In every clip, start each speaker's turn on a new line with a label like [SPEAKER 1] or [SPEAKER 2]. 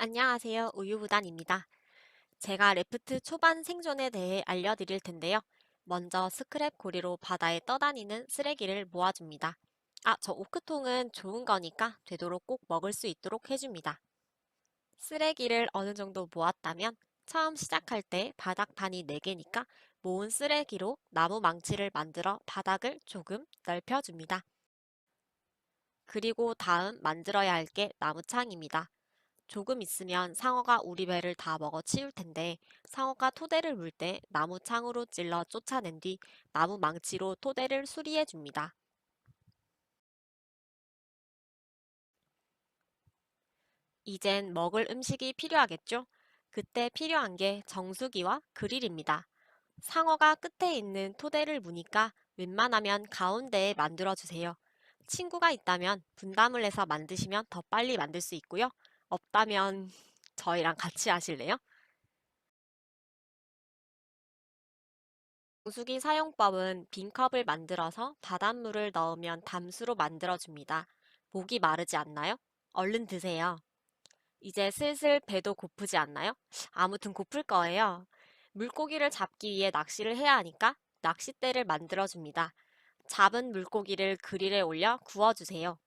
[SPEAKER 1] 안녕하세요. 우유부단입니다. 제가 레프트 초반 생존에 대해 알려드릴 텐데요. 먼저 스크랩 고리로 바다에 떠다니는 쓰레기를 모아줍니다. 아, 저 오크통은 좋은 거니까 되도록 꼭 먹을 수 있도록 해줍니다. 쓰레기를 어느 정도 모았다면 처음 시작할 때 바닥판이 4개니까 모은 쓰레기로 나무 망치를 만들어 바닥을 조금 넓혀줍니다. 그리고 다음 만들어야 할 게 나무창입니다. 조금 있으면 상어가 우리 배를 다 먹어 치울 텐데 상어가 토대를 물 때 나무 창으로 찔러 쫓아낸 뒤 나무 망치로 토대를 수리해 줍니다. 이젠 먹을 음식이 필요하겠죠? 그때 필요한 게 정수기와 그릴입니다. 상어가 끝에 있는 토대를 무니까 웬만하면 가운데에 만들어 주세요. 친구가 있다면 분담을 해서 만드시면 더 빨리 만들 수 있고요. 없다면 저희랑 같이 하실래요? 정수기 사용법은 빈 컵을 만들어서 바닷물을 넣으면 담수로 만들어줍니다. 목이 마르지 않나요? 얼른 드세요. 이제 슬슬 배도 고프지 않나요? 아무튼 고플 거예요. 물고기를 잡기 위해 낚시를 해야 하니까 낚싯대를 만들어줍니다. 잡은 물고기를 그릴에 올려 구워주세요.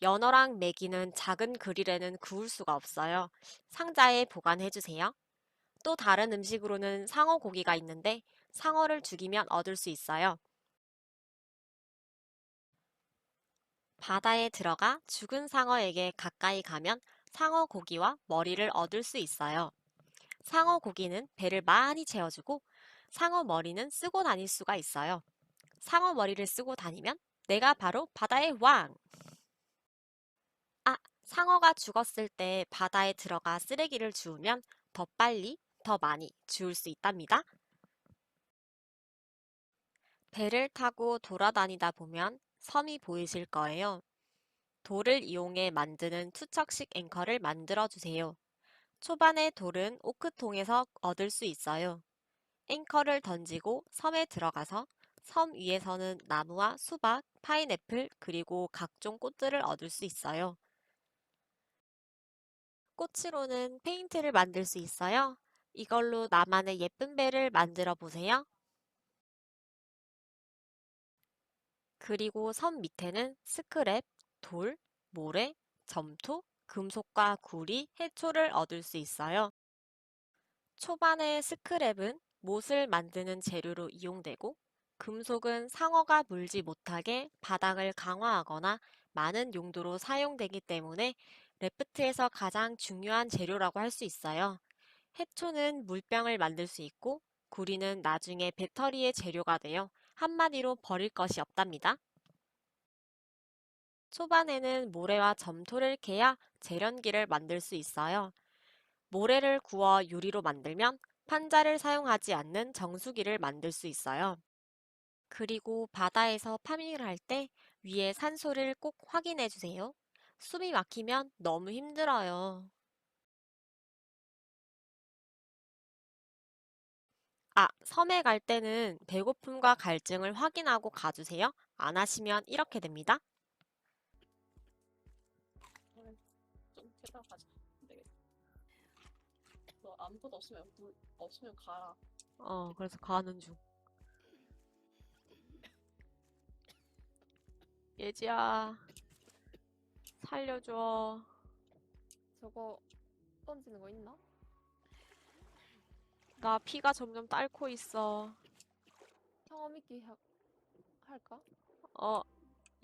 [SPEAKER 1] 연어랑 메기는 작은 그릴에는 구울 수가 없어요. 상자에 보관해 주세요. 또 다른 음식으로는 상어 고기가 있는데 상어를 죽이면 얻을 수 있어요. 바다에 들어가 죽은 상어에게 가까이 가면 상어 고기와 머리를 얻을 수 있어요. 상어 고기는 배를 많이 채워주고 상어 머리는 쓰고 다닐 수가 있어요. 상어 머리를 쓰고 다니면 내가 바로 바다의 왕! 아, 상어가 죽었을 때 바다에 들어가 쓰레기를 주우면 더 빨리, 더 많이 주울 수 있답니다. 배를 타고 돌아다니다 보면 섬이 보이실 거예요. 돌을 이용해 만드는 투척식 앵커를 만들어 주세요. 초반에 돌은 오크통에서 얻을 수 있어요. 앵커를 던지고 섬에 들어가서 섬 위에서는 나무와 수박, 파인애플, 그리고 각종 꽃들을 얻을 수 있어요. 꽃으로는 페인트를 만들 수 있어요. 이걸로 나만의 예쁜 배를 만들어 보세요. 그리고 섬 밑에는 스크랩, 돌, 모래, 점토, 금속과 구리, 해초를 얻을 수 있어요. 초반에 스크랩은 못을 만드는 재료로 이용되고 금속은 상어가 물지 못하게 바닥을 강화하거나 많은 용도로 사용되기 때문에 레프트에서 가장 중요한 재료라고 할 수 있어요. 해초는 물병을 만들 수 있고 구리는 나중에 배터리의 재료가 되어 한마디로 버릴 것이 없답니다. 초반에는 모래와 점토를 캐야 재련기를 만들 수 있어요. 모래를 구워 유리로 만들면 판자를 사용하지 않는 정수기를 만들 수 있어요. 그리고 바다에서 파밍을 할 때 위에 산소를 꼭 확인해 주세요. 숨이 막히면 너무 힘들어요. 아, 섬에 갈 때는 배고픔과 갈증을 확인하고 가주세요. 안 하시면 이렇게 됩니다.
[SPEAKER 2] 좀 가자. 되겠다. 너 아무것도 없으면 물 없으면 가라.
[SPEAKER 1] 어, 그래서 가는 중. 예지야, 살려줘.
[SPEAKER 2] 저거 던지는 거 있나?
[SPEAKER 1] 나 피가 점점 딸고 있어.
[SPEAKER 2] 하, 할까?
[SPEAKER 1] 어,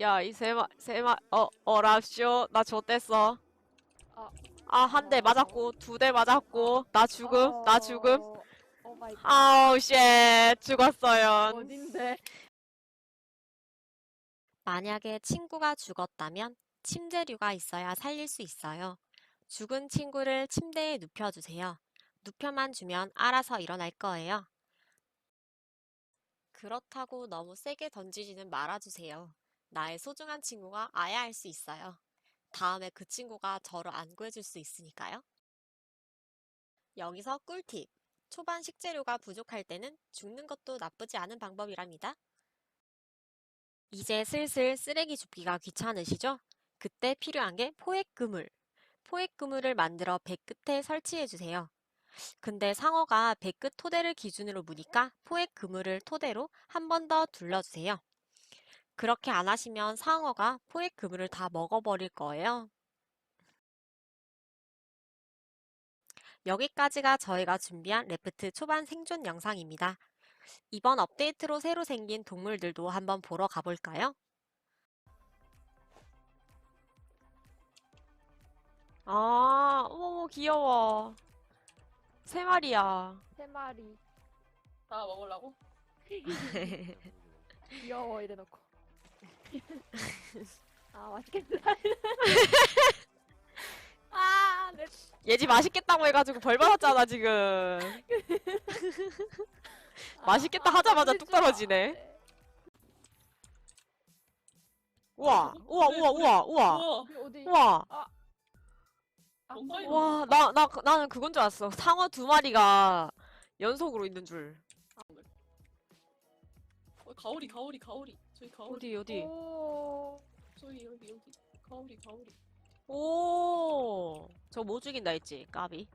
[SPEAKER 1] 야, 이 세마, 세마, 어, 어 랍쇼. 나 좆됐어.
[SPEAKER 2] 아.
[SPEAKER 1] 아, 한대 맞았고, 두 대 맞았고, 나 죽음, 나 죽음.
[SPEAKER 2] 오 마이 갓.
[SPEAKER 1] 아우, 쉣, 죽었어요.
[SPEAKER 2] 어딘데?
[SPEAKER 1] 만약에 친구가 죽었다면 침대류가 있어야 살릴 수 있어요. 죽은 친구를 침대에 눕혀주세요. 눕혀만 주면 알아서 일어날 거예요. 그렇다고 너무 세게 던지지는 말아주세요. 나의 소중한 친구가 아야 할 수 있어요. 다음에 그 친구가 저를 안 구해줄 수 있으니까요. 여기서 꿀팁. 초반 식재료가 부족할 때는 죽는 것도 나쁘지 않은 방법이랍니다. 이제 슬슬 쓰레기 줍기가 귀찮으시죠? 그때 필요한 게 포획 그물.
[SPEAKER 3] 포획 그물을 만들어 배 끝에 설치해 주세요. 근데 상어가 배 끝 토대를 기준으로 무니까 포획 그물을 토대로 한 번 더 둘러주세요. 그렇게 안 하시면 상어가 포획 그물을 다 먹어버릴 거예요. 여기까지가 저희가 준비한 레프트 초반 생존 영상입니다. 이번 업데이트로 새로 생긴 동물들도 한번 보러 가볼까요? 아, 어머, 귀여워. 세 마리야.
[SPEAKER 4] 세 마리
[SPEAKER 2] 다 먹으려고?
[SPEAKER 4] 귀여워 이래 놓고 아 맛있겠다 아 내...
[SPEAKER 3] 얘집 맛있겠다고 해가지고 벌 받았잖아, 지금. 맛있겠다 하자마자 뚝 떨어지네.
[SPEAKER 4] 네.
[SPEAKER 3] 우와, 우와, 우와, 우와, 우와.
[SPEAKER 2] 우와.
[SPEAKER 4] 어디
[SPEAKER 3] 우와.
[SPEAKER 2] 뭔가 이거.
[SPEAKER 3] 와, 나, 나, 나는 그건 줄 알았어. 상어 두 마리가 연속으로 있는 줄.
[SPEAKER 2] 어, 가오리 가오리 가오리. 저기 가오리.
[SPEAKER 3] 어디, 어디?
[SPEAKER 4] 오
[SPEAKER 2] 저기 여기 여기. 가오리 가오리.
[SPEAKER 3] 오, 저 뭐 죽인다 했지, 까비.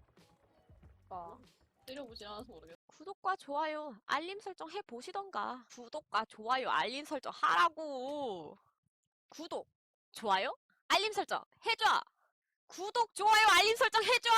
[SPEAKER 4] 아,
[SPEAKER 2] 때려보지 않아서 모르겠어.
[SPEAKER 3] 구독과 좋아요, 알림 설정 해보시던가. 구독과 좋아요, 알림 설정 하라고. 구독, 좋아요, 알림 설정 해줘. 구독, 좋아요, 알림 설정 해줘.